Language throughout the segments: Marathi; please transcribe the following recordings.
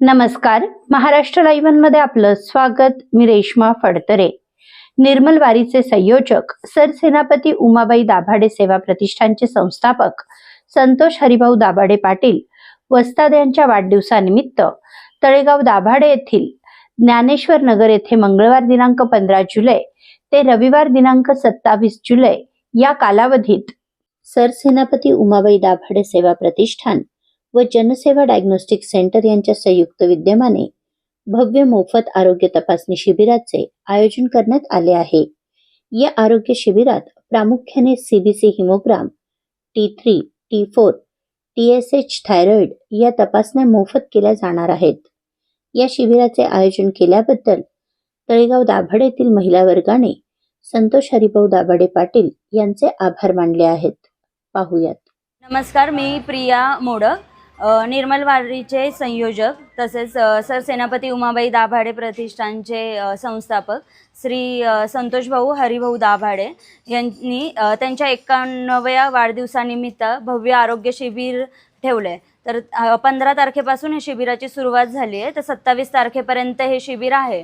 नमस्कार. महाराष्ट्र लाईव्हमध्ये आपलं स्वागत. मी रेश्मा फडतरे. निर्मल वारीचे संयोजक सरसेनापती उमाबाई दाभाडे सेवा प्रतिष्ठानचे संस्थापक संतोष हरिभाऊ दाभाडे पाटील वस्ताद यांच्या वाढदिवसानिमित्त तळेगाव दाभाडे येथील ज्ञानेश्वर नगर येथे मंगळवार दिनांक पंधरा जुलै ते रविवार दिनांक सत्तावीस जुलै या कालावधीत सरसेनापती उमाबाई दाभाडे सेवा प्रतिष्ठान व जनसेवा डायग्नोस्टिक सेंटर यांच्या संयुक्त विद्यमाने भव्य मोफत आरोग्य तपासणी शिबिराचे आयोजन करण्यात आले आहे. या आरोग्य शिबिरात प्रामुख्याने CBC haemogram T three T four T S H thyroid या तपासण्या मोफत केल्या जाणार आहेत. या शिबिराचे आयोजन केल्याबद्दल तळेगाव दाभाडे येथील महिला वर्गाने संतोष हरिभाऊ दाभाडे पाटील यांचे आभार मानले आहेत. पाहुयात. नमस्कार मी प्रिया मोडक. निर्मल वारीचे संयोजक तसेच सर सरसेनापती उमाबाई दाभाडे प्रतिष्ठानचे संस्थापक श्री संतोषभाऊ हरिभाऊ दाभाडे यांनी त्यांच्या एकाण्णव्या वाढदिवसानिमित्त भव्य आरोग्य शिबिर ठेवले तर पंधरा तारखेपासून हे शिबिराची सुरुवात झाली आहे तर सत्तावीस तारखेपर्यंत हे शिबिर आहे.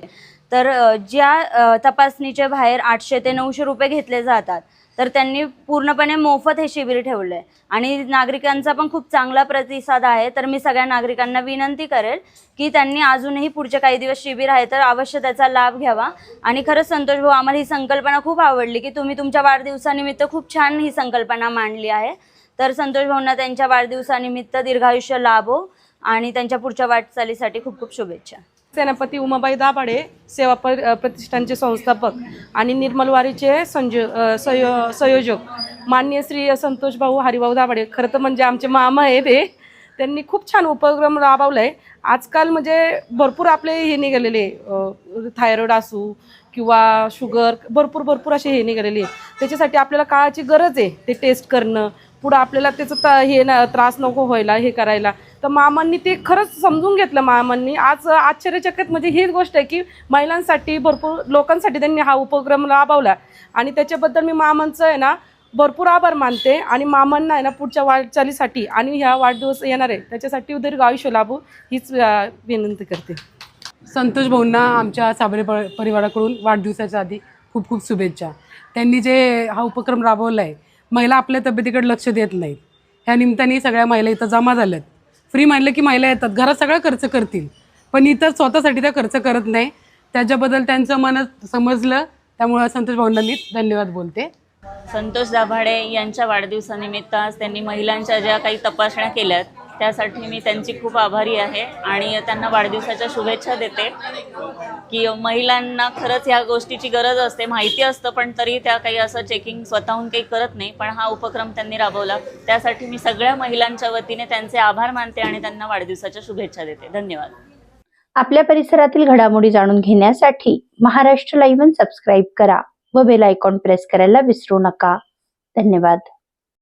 तर ज्या तपासणीच्या बाहेर आठशे ते नऊशे रुपये घेतले जातात तर त्यांनी पूर्णपणे मोफत हे शिबिर ठेवलं आहे आणि नागरिकांचा पण खूप चांगला प्रतिसाद आहे तर मी सगळ्या नागरिकांना विनंती करेल की त्यांनी अजूनही पुढचे काही दिवस शिबिर आहे तर अवश्य त्याचा लाभ घ्यावा. आणि खरंच संतोष भाऊ आम्हाला ही संकल्पना खूप आवडली की तुम्ही तुमच्या वाढदिवसानिमित्त खूप छान ही संकल्पना मांडली आहे. तर संतोष भाऊंना त्यांच्या वाढदिवसानिमित्त दीर्घायुष्य लाभो. आणि त्यांच्या पुढच्या वाटचालीसाठी खूप खूप शुभेच्छा. सेनापती उमाबाई दाभाडे सेवा प्रतिष्ठानचे संस्थापक आणि निर्मलवारीचे संजो संयो संयोजक. मान्य श्री संतोष भाऊ हरिभाऊ दाभाडे खरं तर म्हणजे आमचे मामा आहे ते त्यांनी खूप छान उपक्रम राबवला आहे आजकाल म्हणजे भरपूर आपले हे निघालेले थायरॉइड असू किंवा शुगर भरपूर भरपूर असे हे निघालेले आहे त्याच्यासाठी आपल्याला काळाची गरज आहे ते टेस्ट करणं. पुढं आपल्याला त्याचं त हे ना त्रास नको व्हायला हे करायला. तर मामांनी ते खरंच समजून घेतलं मामांनी. आज आश्चर्यचकित म्हणजे हीच गोष्ट आहे की महिलांसाठी भरपूर लोकांसाठी त्यांनी हा उपक्रम राबवला. आणि त्याच्याबद्दल मी मामांचं आहे ना भरपूर आभार मानते. आणि मामांना आहे ना पुढच्या वाटचालीसाठी आणि ह्या वाढदिवस येणार आहे. त्याच्यासाठी दीर्घ आयुष्य लाभू हीच विनंती करते. संतोष भाऊंना आमच्या साबरे परिवाराकडून वाढदिवसाच्या आधी खूप खूप शुभेच्छा. त्यांनी जे हा उपक्रम राबवला आहे महिला आपल्या तब्येतीकडे लक्ष देत नाहीत. ह्या निमित्ताने सगळ्या महिला इथं जमा झाल्यात. फ्री मानलं की महिला येतात. घरात सगळं खर्च करतील. पण इथं स्वतःसाठी त्या खर्च करत नाही. त्याच्याबद्दल त्यांचं मन समजलं. त्यामुळं संतोष भावंडांनी धन्यवाद बोलते. संतोष दाभाडे यांच्या वाढदिवसानिमित्त आज त्यांनी महिलांच्या ज्या काही तपासण्या केल्यात त्यासाठी मी त्यांची खूप आभारी आहे आणि त्यांना वाढदिवसाच्या शुभेच्छा देते की महिलांना खरंच ह्या गोष्टीची गरज असते माहिती असतं पण तरी त्या काही असं चेकिंग स्वतःहून काही करत नाही. पण हा उपक्रम त्यांनी राबवला. त्यासाठी मी सगळ्या महिलांच्या वतीने त्यांचे आभार मानते आणि त्यांना वाढदिवसाच्या शुभेच्छा देते. धन्यवाद. आपल्या परिसरातील घडामोडी जाणून घेण्यासाठी महाराष्ट्र लाईव्ह सबस्क्राईब करा व बेल आयकॉन प्रेस करायला विसरू नका. धन्यवाद.